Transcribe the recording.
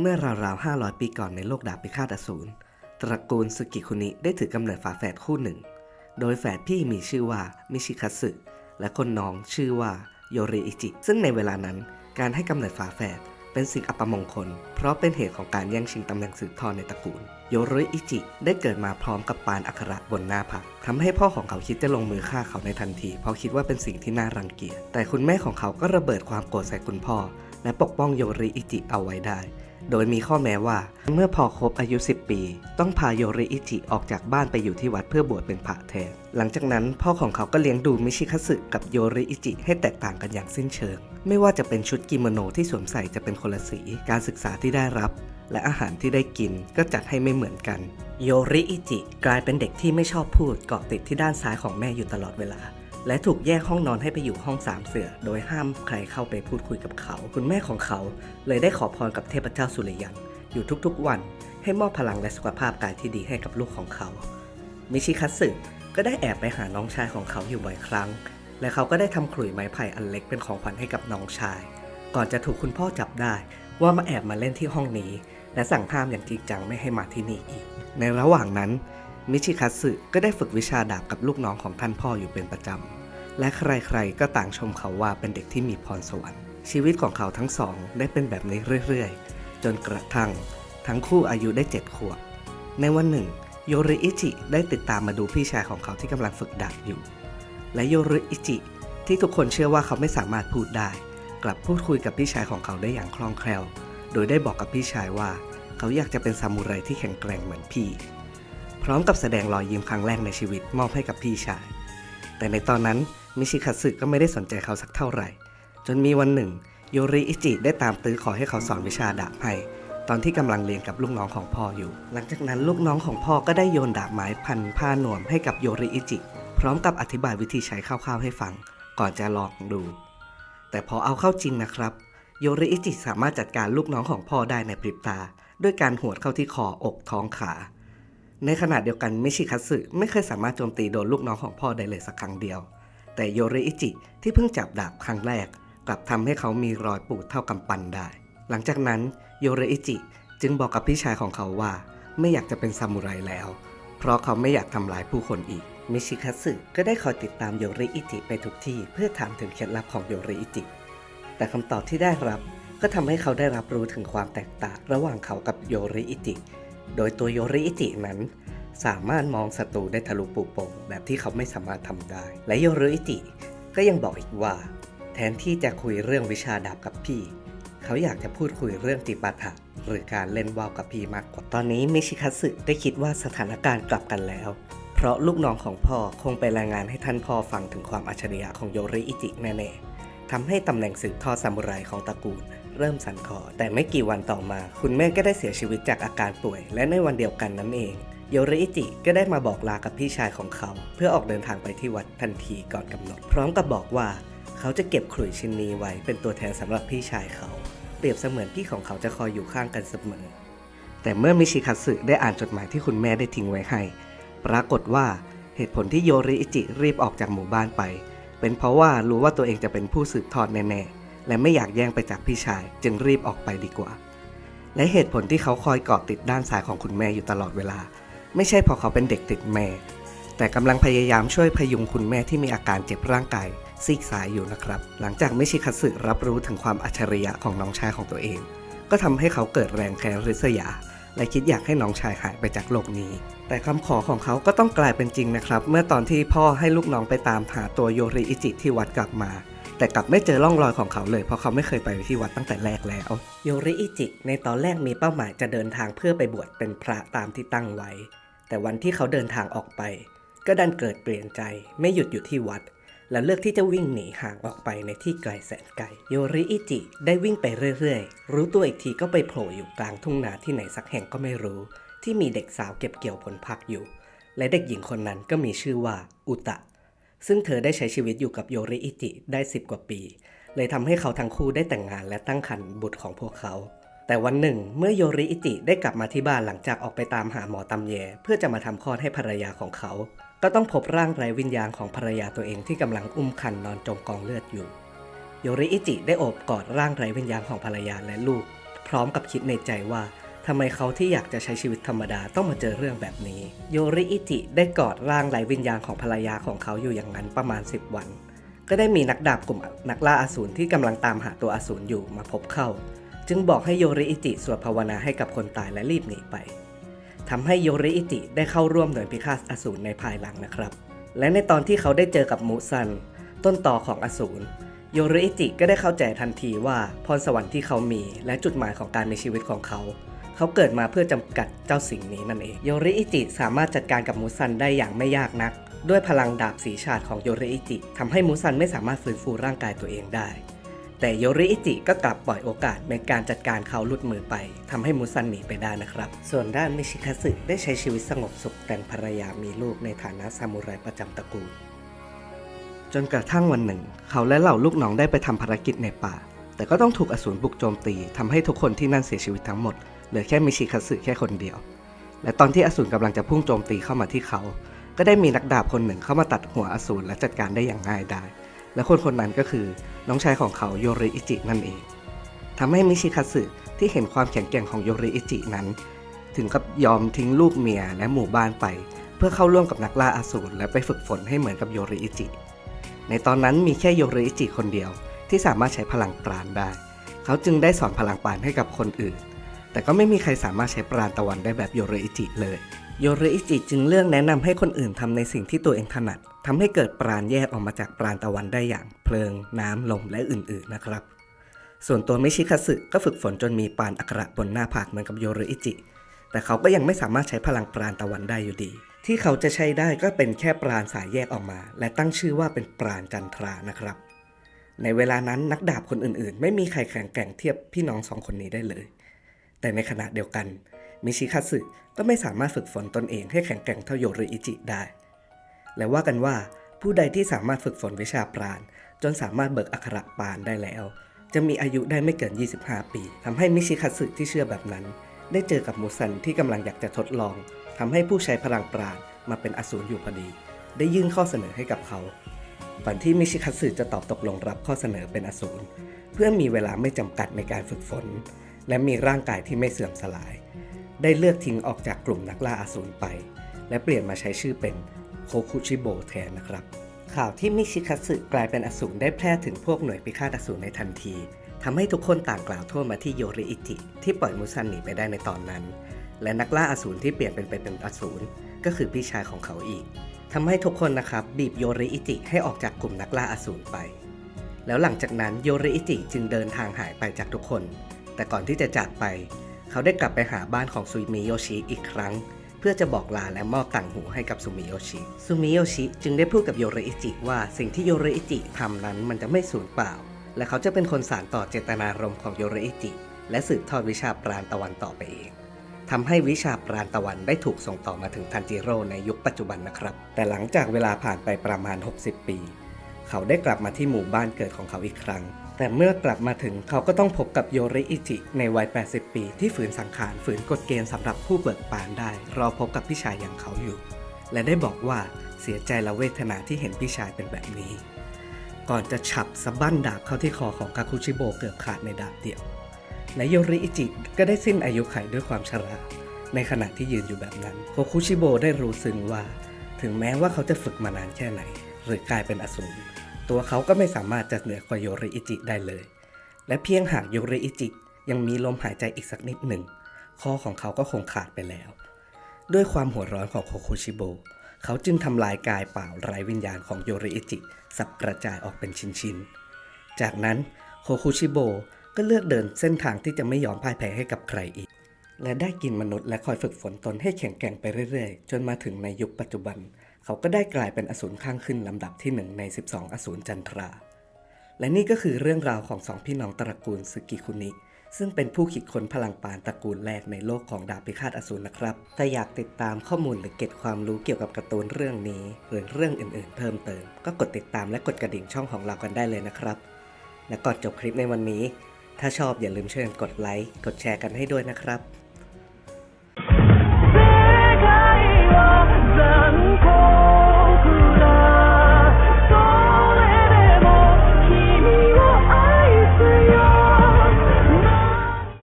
เมื่อราวๆ 500 ปีก่อนในโลกดาบพิฆาตอสูร ตระกูลสึกิคุนิได้ถือกำเนิดฝาแฝดคู่หนึ่ง โดยแฝดพี่มีชื่อว่ามิชิคัสึและคนน้องชื่อว่าโยริอิจิ ซึ่งในเวลานั้นการให้กำเนิดฝาแฝดเป็นสิ่งอัปมงคล เพราะเป็นเหตุของการแย่งชิงตำแหน่งสืบทอดในตระกูล โยริอิจิได้เกิดมาพร้อมกับปานอักขระบนหน้าผากทำให้พ่อของเขาคิดจะลงมือฆ่าเขาในทันที เพราะคิดว่าเป็นสิ่งที่น่ารังเกียจ แต่คุณแม่ของเขาก็ระเบิดความโกรธใส่คุณพ่อ และปกป้องโยริอิจิเอาไว้ได้ โดยมีข้อแม้ว่า เมื่อพอครบอายุ 10 ปี ต้องพาโยริอิจิออกจากบ้านไปอยู่ที่วัดเพื่อบวชเป็นพระแทน หลังจากนั้นพ่อของเขาก็เลี้ยงดูมิชิคัสึกับโยริอิจิให้แตกต่างกันอย่างสิ้นเชิง ไม่ว่าจะเป็นชุดกิโมโนที่สวมใส่จะเป็นคนละสี การศึกษาที่ได้รับ และอาหารที่ได้กินก็จัดให้ไม่เหมือนกัน โยริอิจิกลายเป็นเด็กที่ไม่ชอบพูดเกาะติดที่ด้านซ้ายของแม่อยู่ตลอดเวลา และถูกแยกห้องนอนให้ไปอยู่ห้องสามเสือ โดยห้ามใครเข้าไปพูดคุยกับเขา คุณแม่ของเขาเลยได้ขอพรกับเทพเจ้าสุริยันอยู่ทุกๆ วันให้มอบพลังและสุขภาพกายที่ดีให้กับลูกของเขา มิชิคัตสึก็ได้แอบไปหาน้องชายของเขาอยู่บ่อยครั้ง และเขาก็ได้ทำขลุ่ยไม้ไผ่อันเล็กเป็นของขวัญให้กับน้องชาย ก่อนจะถูกคุณพ่อจับได้ ว่ามาแอบมาเล่นที่ห้องนี้ และสั่งห้ามอย่างจริงจังไม่ให้มาที่นี่อีก ในระหว่างนั้นมิชิคัตสึก็ได้ฝึกวิชาดาบกับลูกน้องของท่านพ่ออยู่เป็นประจำ และใครๆก็ต่างชมเขาว่าเป็นเด็กที่มีพรสวรรค์ ชีวิตของเขาทั้งสองได้เป็นแบบนี้เรื่อยๆ จนกระทั่ง ทั้งคู่อายุได้เจ็ดขวบ ในวันหนึ่ง โยริอิจิได้ติดตามมาดูพี่ชายของเขาที่กำลังฝึกดาบอยู่ และโยริอิจิที่ทุกคนเชื่อว่าเขาไม่สามารถพูดได้ กลับพูดคุยกับพี่ชายของเขาได้อย่างคล่องแคล่ว โดยได้บอกกับพี่ชายว่า เขาอยากจะเป็นซามูไรที่แข็งแกร่งเหมือนพี่ พร้อมกับแสดงรอยยิ้มครั้งแรกในชีวิตมอบให้กับพี่ชาย แต่ในตอนนั้น มิชิคัตสึก็ไม่ได้สนใจเขาสักเท่าไหร่ จนมีวันหนึ่งโยริอิจิได้ตามตื้อขอให้เขาสอนวิชาดาบให้ ตอนที่กำลังเรียนกับลูกน้องของพ่ออยู่ หลังจากนั้นลูกน้องของพ่อก็ได้โยนดาบไม้พันผ้าหนวมให้กับโยริอิจิ พร้อมกับอธิบายวิธีใช้คร่าวๆให้ฟัง ก่อนจะลองดู แต่พอเอาเข้าจริงนะครับ โยริอิจิสามารถจัดการลูกน้องของพ่อได้ในพริบตา ด้วยการหวดเข้าที่คออกท้องขา ในขณะเดียวกันมิชิคัตสึไม่เคยสามารถโจมตีโดนลูกน้องของพ่อได้เลยสักครั้งเดียว แต่โยริอิจิที่เพิ่งจับดาบครั้งแรก กลับทำให้เขามีรอยปูดเท่ากำปั้นได้ หลังจากนั้นโยริอิจิจึงบอกกับพี่ชายของเขาว่า ไม่อยากจะเป็นซามูไรแล้ว เพราะเขาไม่อยากทำร้ายผู้คนอีก มิชิคัตสึก็ได้คอยติดตามโยริอิจิไปทุกที่เพื่อถามถึงเคล็ดลับของโยริอิจิ แต่คำตอบที่ได้รับก็ทำให้เขาได้รับรู้ถึงความแตกต่างระหว่างเขากับโยริอิจิ โดยตัวโยริอิจินั้น สามารถมองศัตรูได้ทะลุปุโป่งแบบที่เขาไม่สามารถทำได้ และโยริอิจิก็ยังบอกอีกว่า แทนที่จะคุยเรื่องวิชาดาบกับพี่ เขาอยากจะพูดคุยเรื่องจิปาถะหรือการเล่นว่าวกับพี่มากกว่า ตอนนี้มิชิคัสึได้คิดว่าสถานการณ์กลับกันแล้ว เพราะลูกน้องของพ่อคงไปรายงานให้ท่านพ่อฟังถึงความอัจฉริยะของโยริอิจิแน่ๆทำให้ตำแหน่งสืบทอดซามูไรของตระกูลเริ่มสั่นคลอนแต่ไม่กี่วันต่อมา คุณแม่ก็ได้เสียชีวิตจากอาการป่วย และในวันเดียวกันนั้นเอง โยริอิจิก็ได้มาบอกลากับพี่ชายของเขา เพื่อออกเดินทางไปที่วัดทันทีก่อนกำหนด พร้อมกับบอกว่าเขาจะเก็บขลุ่ยชิ้นนี้ไว้เป็นตัวแทนสำหรับพี่ชายเขา เปรียบเสมือนพี่ของเขาจะคอยอยู่ข้างกันเสมอ แต่เมื่อมิชิคัตสึได้อ่านจดหมายที่คุณแม่ได้ทิ้งไว้ให้ ปรากฏว่าเหตุผลที่โยริอิจิรีบออกจากหมู่บ้านไป เป็นเพราะว่ารู้ว่าตัวเองจะเป็นผู้สืบทอดแน่ๆ และไม่อยากแย่งไปจากพี่ชาย จึงรีบออกไปดีกว่า และเหตุผลที่เขาคอยเกาะติดด้านซ้ายของคุณแม่อยู่ตลอดเวลา ไม่ใช่เพราะเขาเป็นเด็กติดแม่ แต่กำลังพยายามช่วยพยุงคุณแม่ที่มีอาการเจ็บร่างกายซีกซ้ายอยู่นะครับ หลังจากมิชิคัตสึรับรู้ถึงความอัจฉริยะของน้องชายของตัวเอง ก็ทำให้เขาเกิดแรงแค้นริษยา และคิดอยากให้น้องชายหายไปจากโลกนี้ แต่คำขอของเขาก็ต้องกลายเป็นจริงนะครับ เมื่อตอนที่พ่อให้ลูกน้องไปตามหาตัวโยริอิจิที่วัดกลับมาแต่กลับไม่เจอร่องรอยของเขาเลยเพราะเขาไม่เคยไปที่วัดตั้งแต่แรกแล้ว โยริอิจิ ในตอนแรกมีเป้าหมายจะเดินทางเพื่อไปบวชเป็นพระตามที่ตั้งไว้ แต่วันที่เขาเดินทางออกไป ก็ดันเกิดเปลี่ยนใจไม่หยุดอยู่ที่วัด และเลือกที่จะวิ่งหนีห่างออกไปในที่ไกลแสนไกลโยริอิจิได้วิ่งไปเรื่อยๆ รู้ตัวอีกทีก็ไปโผล่อยู่กลางทุ่งนาที่ไหนสักแห่งก็ไม่รู้ ที่มีเด็กสาวเก็บเกี่ยวผลผักอยู่ และเด็กหญิงคนนั้นก็มีชื่อว่าอุตะ ซึ่งเธอได้ใช้ชีวิตอยู่กับโยริอิจิได้ 10 กว่าปี เลยทำให้เขาทั้งคู่ได้แต่งงานและตั้งครรภ์บุตรของพวกเขา แต่วันหนึ่ง เมื่อโยริอิจิได้กลับมาที่บ้านหลังจากออกไปตามหาหมอตำแยเพื่อจะมาทำคลอดให้ภรรยาของเขา ก็ต้องพบร่างไร้วิญญาณของภรรยาตัวเองที่กำลังอุ้มคันนอนจมกองเลือดอยู่ โยริอิจิได้โอบกอดร่างไร้วิญญาณของภรรยาและลูก พร้อมกับคิดในใจว่าทำไมเขาที่อยากจะใช้ชีวิตธรรมดาต้องมาเจอเรื่องแบบนี้ โยริอิจิได้กอดร่างไร้วิญญาณของภรรยาของเขาอยู่อย่างนั้นประมาณ 10 วัน ก็ได้มีนักดาบกลุ่มนักล่าอาสูรที่กำลังตามหาตัวอสูรอยู่มาพบเข้า จึงบอกให้โยริอิจิสวดภาวนาให้กับคนตายและรีบหนีไปทำให้โยริอิจิได้เข้าร่วมหน่วยพิฆาตอสูรในภายหลังนะครับ และในตอนที่เขาได้เจอกับมูซัน ต้นต่อของอสูรโยริอิจิก็ได้เข้าใจทันทีว่าพรสวรรค์ที่เขามีและจุดหมายของการมีชีวิตของเขา เขาเกิดมาเพื่อจำกัดเจ้าสิ่งนี้นั่นเองโยริอิจิสามารถจัดการกับมูซันได้อย่างไม่ยากนัก ด้วยพลังดาบสีชาติของโยริอิจิทำให้มูซันไม่สามารถฟื้นฟูร่างกายตัวเองได้ แต่โยริอิจิก็กลับปล่อยโอกาสในการจัดการเขาหลุดมือไปทำให้มูซันหนีไปได้นะครับ ส่วนด้านมิชิคัสึได้ใช้ชีวิตสงบสุขแต่งภรรยามีลูกในฐานะซามูไรประจำตระกูล จนกระทั่งวันหนึ่ง เขาและเหล่าลูกน้องได้ไปทำภารกิจในป่า แต่ก็ต้องถูกอสูรบุกโจมตีทำให้ทุกคนที่นั่นเสียชีวิตทั้งหมดเหลือแค่มิชิคัสึแค่คนเดียว และตอนที่อสูรกำลังจะพุ่งโจมตีเข้ามาที่เขา ก็ได้มีนักดาบคนหนึ่งเข้ามาตัดหัวอสูรและจัดการได้อย่างง่ายดาย และคนคนนั้นก็คือน้องชายของเขาโยริอิจินั่นเองทำให้มิชิคัตสึที่เห็นความแข็งแกร่งของโยริอิจินั้น ถึงกับยอมทิ้งลูกเมียและหมู่บ้านไป เพื่อเข้าร่วมกับนักล่าอาสูรและไปฝึกฝนให้เหมือนกับโยริอิจิ ในตอนนั้นมีแค่โยริอิจิคนเดียวที่สามารถใช้พลังปราณได้ เขาจึงได้สอนพลังปราณให้กับคนอื่น แต่ก็ไม่มีใครสามารถใช้ปราณตะวันได้แบบโยริอิจิเลย โยริอิจิจึงเลือกแนะนำให้คนอื่นทำในสิ่งที่ตัวเองถนัดทำให้เกิดปราณแยกออกมาจากปราณตะวันได้อย่างเพลิง น้ำลมและอื่นๆนะครับ ส่วนตัวมิชิคัสึก็ฝึกฝนจนมีปานอักระบนหน้าผากเหมือนกับโยริอิจิ แต่เขาก็ยังไม่สามารถใช้พลังปราณตะวันได้อยู่ดี ที่เขาจะใช้ได้ก็เป็นแค่ปราณสายแยกออกมา และตั้งชื่อว่าเป็นปราณจันทรานะครับในเวลานั้นนักดาบคนอื่นๆ ไม่มีใครแข่งแกร่งเทียบพี่น้องสองคนนี้ได้เลย แต่ในขณะเดียวกัน มิชิคัสึก็ไม่สามารถฝึกฝนตนเองให้แข็งแกร่งเท่าโยริอิจิได้ และว่ากันว่าผู้ใดที่สามารถฝึกฝนวิชาปราณ จนสามารถเบิกอักขระปานได้แล้ว จะมีอายุได้ไม่เกิน 25 ปีทำให้มิชิคัสึที่เชื่อแบบนั้น ได้เจอกับมูซันที่กำลังอยากจะทดลองทำให้ผู้ใช้พลังปราณมาเป็นอสูรอยู่พอดี ได้ยื่นข้อเสนอให้กับเขาก่อนที่มิชิคัสึจะตอบตกลงรับข้อเสนอเป็นอสูรเพื่อมีเวลาไม่จำกัดในการฝึกฝน และมีร่างกายที่ไม่เสื่อมสลาย ได้เลือกทิ้งออกจากกลุ่มนักล่าอสูรไป และเปลี่ยนมาใช้ชื่อเป็นโคคุชิโบแทนนะครับ ข่าวที่มิชิคัสึกลายเป็นอสูรได้แพร่ถึงพวกหน่วยพิฆาตอสูรในทันทีทำให้ทุกคนต่างกล่าวโทษมาที่โยริอิจิ ที่ปล่อยมุซันหนีไปได้ในตอนนั้น และนักล่าอสูรที่เปลี่ยนเป็นเป็นอสูรก็คือพี่ชายของเขาอีกทำให้ทุกคนนะครับบีบโยริอิจิให้ออกจากกลุ่มนักล่าอสูรไป แล้วหลังจากนั้นโยริอิจิจึงเดินทางหายไปจากทุกคน แต่ก่อนที่จะจากไป เขาได้กลับไปหาบ้านของซุมิโยชิอีกครั้ง เพื่อจะบอกลาและมอบต่างหูให้กับซุมิโยชิซุมิโยชิจึงได้พูดกับโยริอิจิว่าสิ่งที่โยริอิจิทำนั้นมันจะไม่สูญเปล่า และเขาจะเป็นคนสานต่อเจตนารมณ์ของโยริอิจิ และสืบทอดวิชาปราณตะวันต่อไปเองทำให้วิชาปราณตะวันได้ถูกส่งต่อมาถึงทันจิโร่ในยุคปัจจุบันนะครับ แต่หลังจากเวลาผ่านไปประมาณ 60 ปี เขาได้กลับมาที่หมู่บ้านเกิดของเขาอีกครั้ง แต่เมื่อกลับมาถึงเขาก็ต้องพบกับโยริอิจิในวัย 80 ปี ที่ฝืนสังขารฝืนกฎเกณฑ์สำหรับผู้เบิกบานได้ รอพบกับพี่ชายอย่างเขาอยู่ และได้บอกว่าเสียใจและเวทนาที่เห็นพี่ชายเป็นแบบนี้ ก่อนจะฉับสะบั้นดาบเข้าที่คอของคาคุชิโบเกือบขาดในดาบเดียวและโยริอิจิก็ได้สิ้นอายุขัยด้วยความชราในขณะที่ยืนอยู่แบบนั้นโคคุชิโบได้รู้ซึ้งว่า ถึงแม้ว่าเขาจะฝึกมานานแค่ไหน หรือกลายเป็นอสูรตัวเขาก็ไม่สามารถจะเหนือกว่าโยริอิจิได้เลย และเพียงหากโยริอิจิยังมีลมหายใจอีกสักนิดหนึ่งคอของเขาก็คงขาดไปแล้ว ด้วยความหัวร้อนของโคคุชิโบเขาจึงทำลายกายเปล่าไร้วิญญาณของโยริอิจิ สับกระจายออกเป็นชิ้นๆ จากนั้นโคคุชิโบก็เลือกเดินเส้นทางที่จะไม่ยอมพ่ายแพ้ให้กับใครอีก และได้กินมนุษย์และคอยฝึกฝนตนให้แข็งแกร่งไปเรื่อยๆ จนมาถึงในยุคปัจจุบัน เขาก็ได้กลายเป็นอสูรข้างขึ้นลำดับที่หนึ่งใน 12 อสูรจันทรา และนี่ก็คือเรื่องราวของสองพี่น้องตระกูลสึกิคุนิซึ่งเป็นผู้คิดค้นพลังปานตระกูลแรกในโลกของดาบพิฆาตอสูรนะครับ ถ้าอยากติดตามข้อมูลหรือเก็บความรู้เกี่ยวกับการ์ตูนเรื่องนี้ หรือเรื่องอื่นๆ เพิ่มเติม ก็กดติดตามและกดกระดิ่งช่องของเรากันได้เลยนะครับ และก่อนจบคลิปในวันนี้ ถ้าชอบอย่าลืมช่วยกันกดไลค์ กดแชร์กันให้ด้วยนะครับ